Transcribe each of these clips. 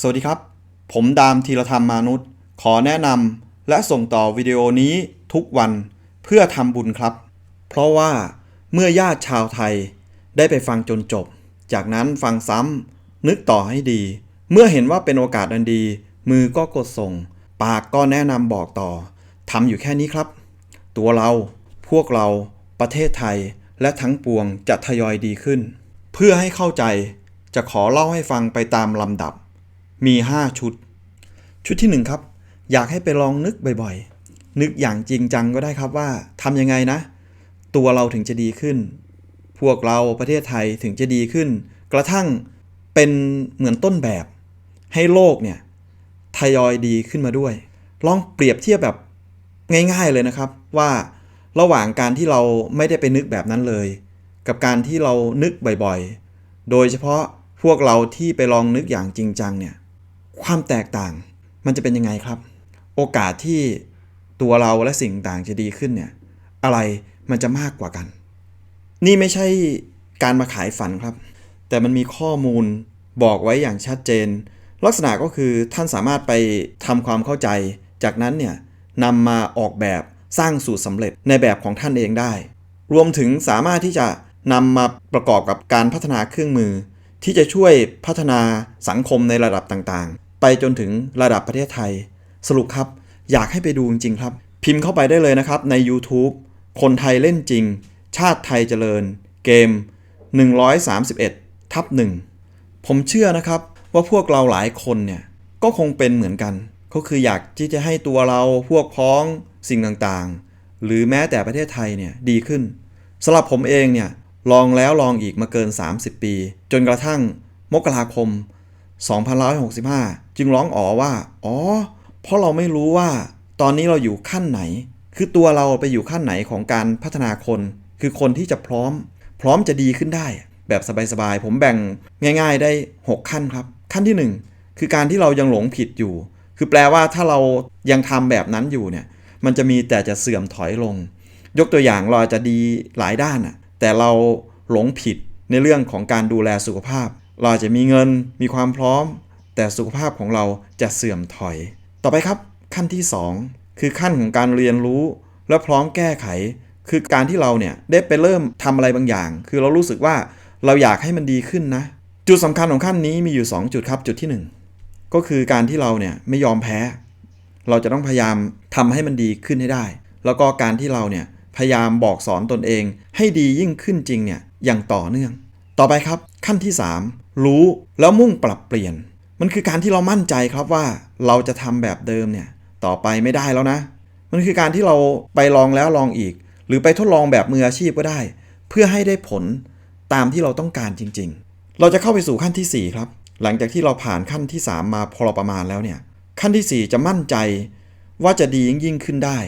สวัสดีครับ ผมดามธีรธรรมมานุษย์ ขอแนะนำและส่งต่อวิดีโอนี้ทุกวันเพื่อทำบุญครับ เพราะว่าเมื่อญาติชาวไทยได้ไปฟังจนจบ จากนั้นฟังซ้ำนึกต่อให้ดี เมื่อเห็นว่าเป็นโอกาสอันดี มือก็กดส่ง ปากก็แนะนำบอกต่อทำอยู่แค่นี้ครับ ตัวเราพวกเราประเทศไทยและทั้งปวงจะทยอยดีขึ้น เพื่อให้เข้าใจจะขอเล่าให้ฟังไปตามลำดับ มี 5 ชุด ชุดที่ 1 ครับ อยากให้ไปลองนึกบ่อยๆ นึกอย่างจริงจังก็ได้ครับว่าทำยังไงนะ ตัวเราถึงจะดีขึ้น พวกเราประเทศไทยถึงจะดีขึ้น กระทั่งเป็นเหมือนต้นแบบ ให้โลกเนี่ยทยอยดีขึ้นมาด้วย ลองเปรียบเทียบแบบง่ายๆเลยนะครับว่าระหว่างการที่เราไม่ได้ไปนึกแบบนั้นเลย กับการที่เรานึกบ่อยๆ โดยเฉพาะพวกเราที่ไปลองนึกอย่างจริงจังเนี่ย ความแตกต่างมันจะเป็นยังไงครับ โอกาสที่ตัวเราและสิ่งต่างจะดีขึ้นเนี่ยอะไรมันจะมากกว่ากัน นี่ไม่ใช่การมาขายฝันครับ แต่มันมีข้อมูลบอกไว้อย่างชัดเจน ลักษณะก็คือท่านสามารถไปทำความเข้าใจ จากนั้นเนี่ยนำมาออกแบบสร้างสูตรสำเร็จในแบบของท่านเองได้ รวมถึงสามารถที่จะนำมาประกอบกับการพัฒนาเครื่องมือ ที่จะช่วยพัฒนาสังคมในระดับต่าง ไปจนถึงระดับประเทศไทย สรุปครับ อยากให้ไปดูจริงๆครับ พิมพ์เข้าไปได้เลยนะครับใน YouTube คนไทยเล่นจริง ชาติไทยเจริญ เกม 131 ทับหนึ่งผมเชื่อนะครับว่าพวกเราหลายคนเนี่ยก็คงเป็นเหมือนกัน ก็คืออยากที่จะให้ตัวเราพวกพ้องสิ่งต่างๆ หรือแม้แต่ประเทศไทยเนี่ยดีขึ้นสำหรับผมเองเนี่ยลองแล้วลองอีกมาเกิน 30 ปี จนกระทั่งมกราคม 2565 จึงร้องอ๋อว่า อ๋อ เพราะเราไม่รู้ว่า ตอนนี้เราอยู่ขั้นไหน คือตัวเราไปอยู่ขั้นไหนของการพัฒนาคน คือคนที่จะพร้อม พร้อมจะดีขึ้นได้ แบบสบายๆ ผมแบ่งง่ายๆได้ 6 ขั้นครับ ขั้นที่ 1 คือการที่เรายังหลงผิดอยู่ คือแปลว่าถ้าเรายังทำแบบนั้นอยู่เนี่ย มันจะมีแต่จะเสื่อมถอยลง ยกตัวอย่างเราอาจจะดีหลายด้านอะแต่เราหลงผิดในเรื่องของการดูแลสุขภาพ เราจะมีเงินมีความพร้อม แต่สุขภาพของเราจะเสื่อมถอย ต่อไปครับ ขั้นที่ 2 คือขั้นของการเรียนรู้ และพร้อมแก้ไข คือการที่เราเนี่ยได้ไปเริ่มทำอะไรบางอย่าง คือเรารู้สึกว่าเราอยากให้มันดีขึ้นนะ จุดสำคัญของขั้นนี้มีอยู่ 2 จุดครับ จุดที่ 1 ก็คือการที่เราเนี่ยไม่ยอมแพ้ เราจะต้องพยายามทำให้มันดีขึ้นให้ได้ แล้วก็การที่เราเนี่ยพยายามบอกสอนตนเองให้ดียิ่งขึ้นจริงเนี่ยอย่างต่อเนื่อง ต่อไปครับขั้นที่ 3 รู้แล้วมุ่งปรับเปลี่ยน มันคือการที่เรามั่นใจครับว่าเราจะทำแบบเดิมเนี่ยต่อไปไม่ได้แล้วนะ มันคือการที่เราไปลองแล้วลองอีก หรือไปทดลองแบบมืออาชีพก็ได้ เพื่อให้ได้ผลตามที่เราต้องการจริง ๆ เราจะเข้าไปสู่ขั้นที่ 4 ครับ หลังจากที่เราผ่านขั้นที่ 3 มาพอประมาณแล้วเนี่ยขั้นที่ 4 จะมั่นใจว่าจะดียิ่งยิ่งขึ้นได้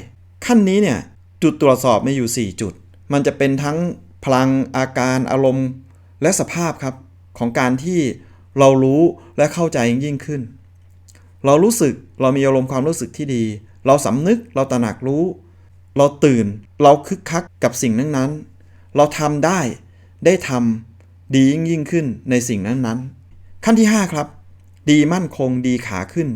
ขั้นนี้เนี่ยจุดตรวจสอบมีอยู่ 4 จุด มันจะเป็นทั้งพลังอาการอารมณ์และสภาพครับ ของการที่เรารู้และเข้าใจยิ่งขึ้น เรารู้สึกเรามีอารมณ์ความรู้สึกที่ดี เราสำนึกเราตระหนักรู้ เราตื่นเราคึกคักกับสิ่งนั้นๆเราทำได้ได้ทำดียิ่งยิ่งขึ้นในสิ่งนั้นๆขั้นที่ 5 ครับ ดีมั่นคงดีขาขึ้น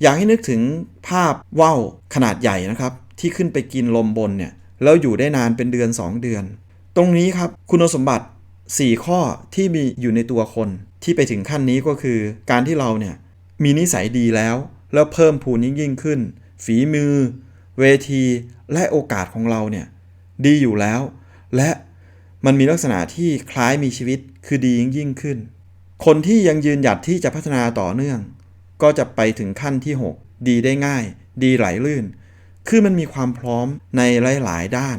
อยากให้นึกถึงภาพว่าวขนาดใหญ่นะครับ ที่ขึ้นไปกินลมบนเนี่ยแล้วอยู่ได้นานเป็นเดือน 2 เดือน ตรงนี้ครับคุณสมบัติ 4 ข้อที่มีอยู่ในตัวคนที่ไปถึงขั้นนี้ก็คือการที่เราเนี่ยมีนิสัยดีแล้ว แล้วเพิ่มพูนยิ่งยิ่งขึ้น ฝีมือ เวที และโอกาสของเราเนี่ยดีอยู่แล้ว และมันมีลักษณะที่คล้ายมีชีวิตคือดียิ่งยิ่งขึ้น คนที่ยังยืนหยัดที่จะพัฒนาต่อเนื่อง ก็จะไปถึงขั้นที่ 6 ดีได้ง่าย ดีไหลลื่น คือมันมีความพร้อมในหลาย ๆ ด้าน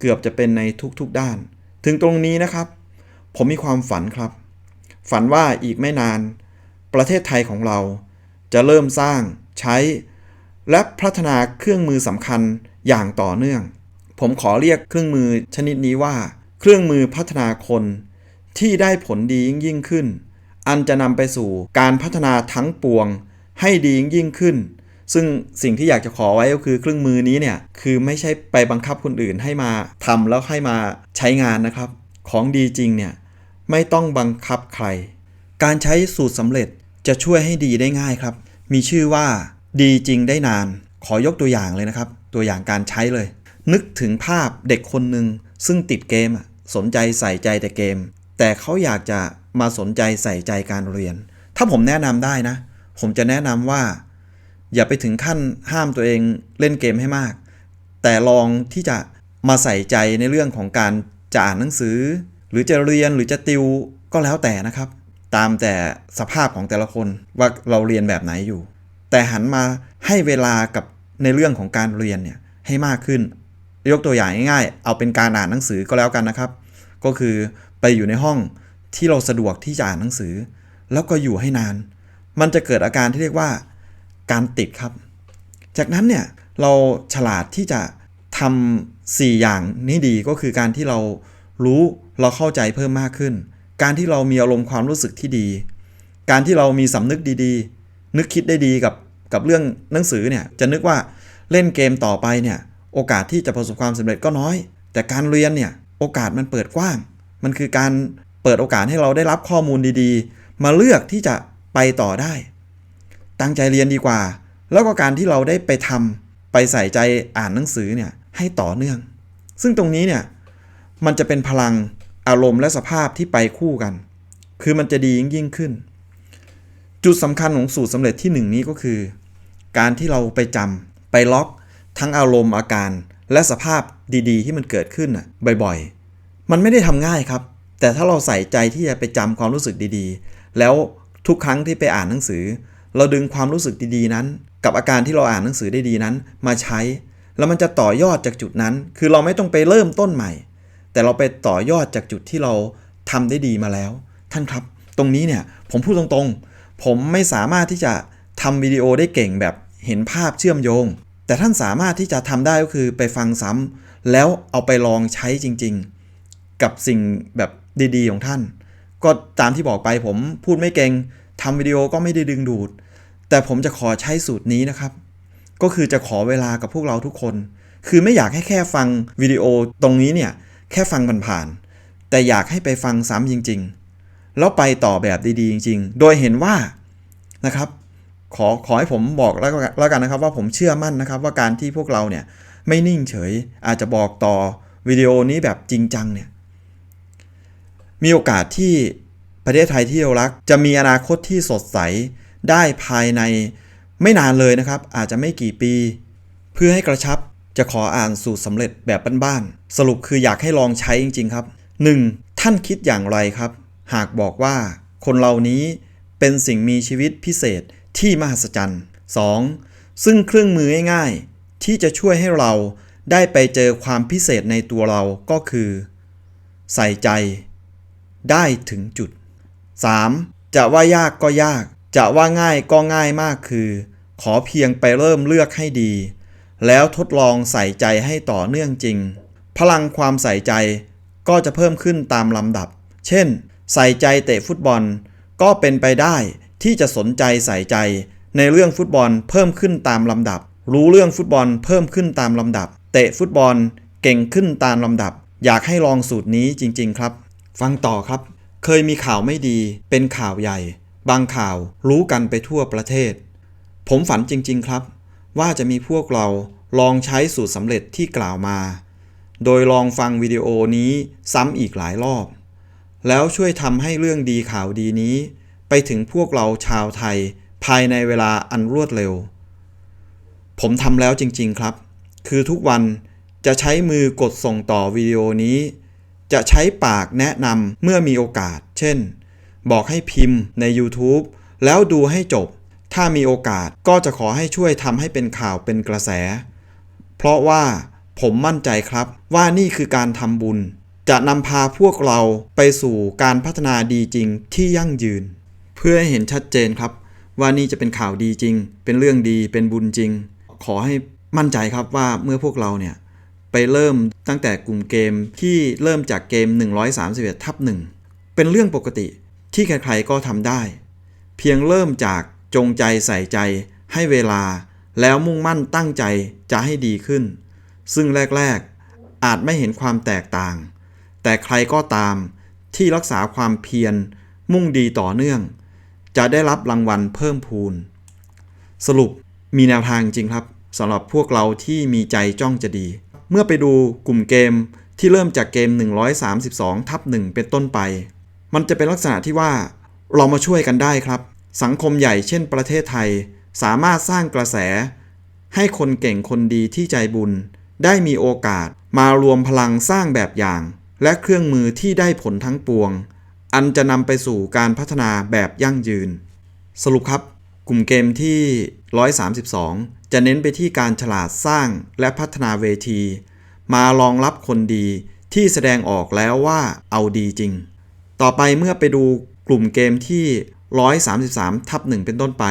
เกือบจะเป็นในทุก ๆ ด้าน ถึงตรงนี้นะครับ ผมมีความฝันครับ ฝันว่าอีกไม่นาน ประเทศไทยของเรา จะเริ่มสร้างใช้ และพัฒนาเครื่องมือสำคัญอย่างต่อเนื่อง ผมขอเรียกเครื่องมือชนิดนี้ว่า เครื่องมือพัฒนาคนที่ได้ผลดียิ่งยิ่งขึ้น อันจะนำไปสู่การพัฒนาทั้งปวงให้ดียิ่งยิ่งขึ้น ซึ่งสิ่งที่อยากจะขอไว้ก็คือเครื่องมือนี้เนี่ย คือไม่ใช่ไปบังคับคนอื่นให้มาทำแล้วให้มาใช้งานนะครับ ของดีจริงเนี่ย ไม่ต้องบังคับใคร การใช้สูตรสำเร็จจะช่วยให้ดีได้ง่ายครับ มีชื่อว่าดีจริงได้นาน ขอยกตัวอย่างเลยนะครับ ตัวอย่างการใช้เลย นึกถึงภาพเด็กคนหนึ่งซึ่งติดเกมสนใจใส่ใจแต่เกม แต่เขาอยากจะมาสนใจใส่ใจการเรียน ถ้าผมแนะนำได้นะ ผมจะแนะนำว่า อย่าไปถึงขั้นห้ามตัวเองเล่นเกมให้มาก แต่ลองที่จะมาใส่ใจในเรื่องของการจะอ่านหนังสือ หรือจะเรียนหรือจะติวก็แล้วแต่นะครับ ตามแต่สภาพของแต่ละคนว่าเราเรียนแบบไหนอยู่ แต่หันมาให้เวลากับในเรื่องของการเรียนเนี่ยให้มากขึ้น ยกตัวอย่างง่ายๆ เอาเป็นการอ่านหนังสือก็แล้วกันนะครับ ก็คือไปอยู่ในห้องที่เราสะดวกที่จะอ่านหนังสือ แล้วก็อยู่ให้นาน มันจะเกิดอาการที่เรียกว่าการติดครับ จากนั้นเนี่ยเราฉลาดที่จะทำ4อย่างนี้ดีก็คือการที่เรา รู้เราเข้าใจเพิ่มมากขึ้น การที่เรามีอารมณ์ความรู้สึกที่ดี การที่เรามีสำนึกดีๆ นึกคิดได้ดีกับกับเรื่องหนังสือเนี่ยจะนึกว่าเล่นเกมต่อไปเนี่ยโอกาสที่จะประสบความสำเร็จก็น้อย แต่การเรียนเนี่ยโอกาสมันเปิดกว้าง มันคือการเปิดโอกาสให้เราได้รับข้อมูลดีๆ มาเลือกที่จะไปต่อได้ ตั้งใจเรียนดีกว่า แล้วก็การที่เราได้ไปทำไปใส่ใจอ่านหนังสือเนี่ยให้ต่อเนื่อง ซึ่งตรงนี้เนี่ย มันจะเป็นพลังอารมณ์และสภาพที่ไปคู่กัน คือมันจะดียิ่งยิ่งขึ้น จุดสำคัญของสูตรสำเร็จที่หนึ่งนี้ก็คือ การที่เราไปจำไปล็อก ทั้งอารมณ์อาการ และสภาพดีๆ ที่มันเกิดขึ้นน่ะบ่อยๆ มันไม่ได้ทำง่ายครับ แต่ถ้าเราใส่ใจที่จะไปจำความรู้สึกดีๆ แล้วทุกครั้งที่ไปอ่านหนังสือ เราดึงความรู้สึกดีๆนั้น กับอาการที่เราอ่านหนังสือได้ดีนั้น มาใช้ แล้วมันจะต่อยอดจากจุดนั้น คือเราไม่ต้องไปเริ่มต้นใหม่ แต่เราไปต่อยอดจากจุดที่เราทำได้ดีมาแล้ว ท่านครับ ตรงนี้เนี่ยผมพูดตรงๆ ผมไม่สามารถที่จะทำวิดีโอได้เก่งแบบเห็นภาพเชื่อมโยง แต่ท่านสามารถที่จะทำได้ก็คือไปฟังซ้ำแล้วเอาไปลองใช้จริง ๆ กับสิ่งแบบดีๆ ของท่าน ก็ตามที่บอกไปผมพูดไม่เก่งทำวิดีโอก็ไม่ได้ดึงดูด แต่ผมจะขอใช้สูตรนี้นะครับ ก็คือจะขอเวลากับพวกเราทุกคน คือไม่อยากให้แค่ฟังวิดีโอตรงนี้เนี่ย แค่ฟังผ่านๆแต่อยากให้ไปฟังซ้ำจริง ๆ แล้วไปต่อแบบดีๆ จริง ๆ โดยเห็นว่านะครับขอขอให้ผมบอกแล้วก็แล้วกันนะครับว่าผมเชื่อมั่นนะครับว่าการที่พวกเราเนี่ยไม่นิ่งเฉยอาจจะบอกต่อวิดีโอนี้แบบจริงจังเนี่ยมีโอกาสที่ประเทศไทยที่เรารัก จะมีอนาคตที่สดใสได้ภายในไม่นานเลยนะครับ อาจจะไม่กี่ปี เพื่อให้กระชับ จะขออ่านสูตรสำเร็จแบบบ้านๆ สรุปคืออยากให้ลองใช้จริง ๆ ครับ 1. ท่านคิดอย่างไรครับ หากบอกว่า คนเหล่านี้เป็นสิ่งมีชีวิตพิเศษที่มหัศจรรย์ 2. ซึ่งเครื่องมือง่ายๆ ที่จะช่วยให้เราได้ไปเจอความพิเศษในตัวเราก็คือ ใส่ใจ ได้ถึงจุด 3. จะว่ายากก็ยาก จะว่าง่ายก็ง่ายมากคือ ขอเพียงไปเริ่มเลือกให้ดี แล้วทดลองใส่ใจให้ต่อเนื่องจริง พลังความใส่ใจก็จะเพิ่มขึ้นตามลำดับ เช่น ใส่ใจเตะฟุตบอล ก็เป็นไปได้ที่จะสนใจใส่ใจ ในเรื่องฟุตบอลเพิ่มขึ้นตามลำดับ รู้เรื่องฟุตบอลเพิ่มขึ้นตามลำดับ เตะฟุตบอลเก่งขึ้นตามลำดับ อยากให้ลองสูตรนี้จริง ๆ ครับ ฟังต่อครับ เคยมีข่าวไม่ดีเป็นข่าวใหญ่ บางข่าวรู้กันไปทั่วประเทศ ผมฝันจริง ๆ ครับ ว่าจะมีพวกเราลองใช้สูตรสำเร็จที่กล่าวมา โดยลองฟังวิดีโอนี้ซ้ำอีกหลายรอบ แล้วช่วยทำให้เรื่องดีข่าวดีนี้ ไปถึงพวกเราชาวไทยภายในเวลาอันรวดเร็ว ผมทำแล้วจริง ๆครับ คือทุกวันจะใช้มือกดส่งต่อวิดีโอนี้ จะใช้ปากแนะนำเมื่อมีโอกาส เช่น บอกให้พิมพ์ใน YouTube แล้วดูให้จบ ถ้ามีโอกาสก็จะขอให้ช่วยทำให้เป็นข่าวเป็นกระแส เพราะว่าผมมั่นใจครับว่านี่คือการทำบุญ จะนำพาพวกเราไปสู่การพัฒนาดีจริงที่ยั่งยืน เพื่อให้เห็นชัดเจนครับ ว่านี่จะเป็นข่าวดีจริง เป็นเรื่องดีเป็นบุญจริง ขอให้มั่นใจครับว่าเมื่อพวกเราเนี่ยไปเริ่มตั้งแต่กลุ่มเกมที่เริ่มจากเกม 131ทับ1เป็นเรื่องปกติที่ใครๆก็ทำได้ เพียงเริ่มจาก จงใจใส่ใจ ให้เวลา แล้วมุ่งมั่นตั้งใจจะให้ดีขึ้น ซึ่งแรก ๆ อาจไม่เห็นความแตกต่าง แต่ใครก็ตามที่รักษาความเพียร มุ่งดีต่อเนื่อง จะได้รับรางวัลเพิ่มพูน สรุปมีแนวทางจริงครับสำหรับพวกเราที่มีใจจ้องจะดี เมื่อไปดูกลุ่มเกมที่เริ่มจากเกม 132 ทับ 1 เป็นต้นไป มันจะเป็นลักษณะที่ว่าเรามาช่วยกันได้ครับ สังคมใหญ่เช่นประเทศไทย สามารถสร้างกระแส ให้คนเก่งคนดีที่ใจบุญ ได้มีโอกาสมารวมพลังสร้างแบบอย่าง และเครื่องมือที่ได้ผลทั้งปวง อันจะนำไปสู่การพัฒนาแบบยั่งยืน สรุปครับ กลุ่มเกมที่ 132 จะเน้นไปที่การฉลาดสร้างและพัฒนาเวที มารองรับคนดีที่แสดงออกแล้วว่าเอาดีจริง ต่อไปเมื่อไปดูกลุ่มเกมที่ 133 ทับ1เป็นต้นไป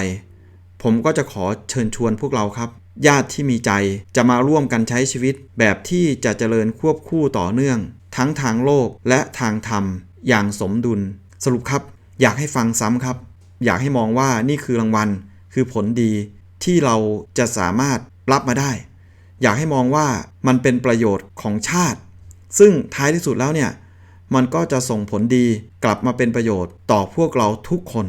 ผมก็จะขอเชิญชวนพวกเราครับ ญาติที่มีใจจะมาร่วมกันใช้ชีวิต แบบที่จะเจริญควบคู่ต่อเนื่อง ทั้งทางโลกและทางธรรม อย่างสมดุล สรุปครับ อยากให้ฟังซ้ำครับ อยากให้มองว่านี่คือรางวัล คือผลดีที่เราจะสามารถรับมาได้ อยากให้มองว่ามันเป็นประโยชน์ของชาติ ซึ่งท้ายที่สุดแล้วเนี่ย มันก็จะส่งผลดีกลับมาเป็นประโยชน์ต่อพวกเราทุกคน